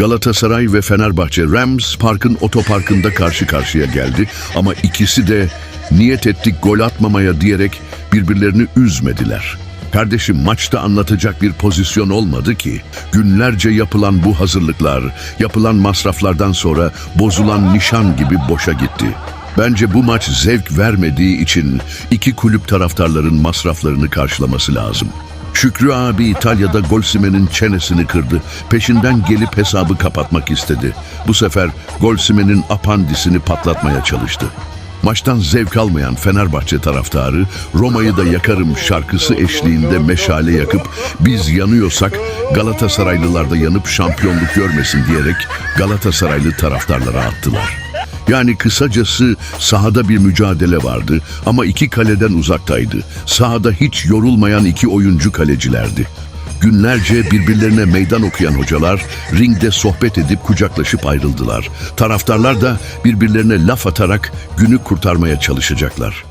Galatasaray ve Fenerbahçe Rams Park'ın otoparkında karşı karşıya geldi ama ikisi de niyet ettik gol atmamaya diyerek birbirlerini üzmediler. Kardeşim maçta anlatacak bir pozisyon olmadı ki. Günlerce yapılan bu hazırlıklar, yapılan masraflardan sonra bozulan nişan gibi boşa gitti. Bence bu maç zevk vermediği için iki kulüp taraftarların masraflarını karşılaması lazım. Şükrü abi İtalya'da Golsimen'in çenesini kırdı. Peşinden gelip hesabı kapatmak istedi. Bu sefer Golsimen'in apandisini patlatmaya çalıştı. Maçtan zevk almayan Fenerbahçe taraftarı Roma'yı da yakarım şarkısı eşliğinde meşale yakıp biz yanıyorsak Galatasaraylılar da yanıp şampiyonluk görmesin diyerek Galatasaraylı taraftarlara attılar. Yani kısacası sahada bir mücadele vardı ama iki kaleden uzaktaydı. Sahada hiç yorulmayan iki oyuncu kalecilerdi. Günlerce birbirlerine meydan okuyan hocalar ringde sohbet edip kucaklaşıp ayrıldılar. Taraftarlar da birbirlerine laf atarak günü kurtarmaya çalışacaklar.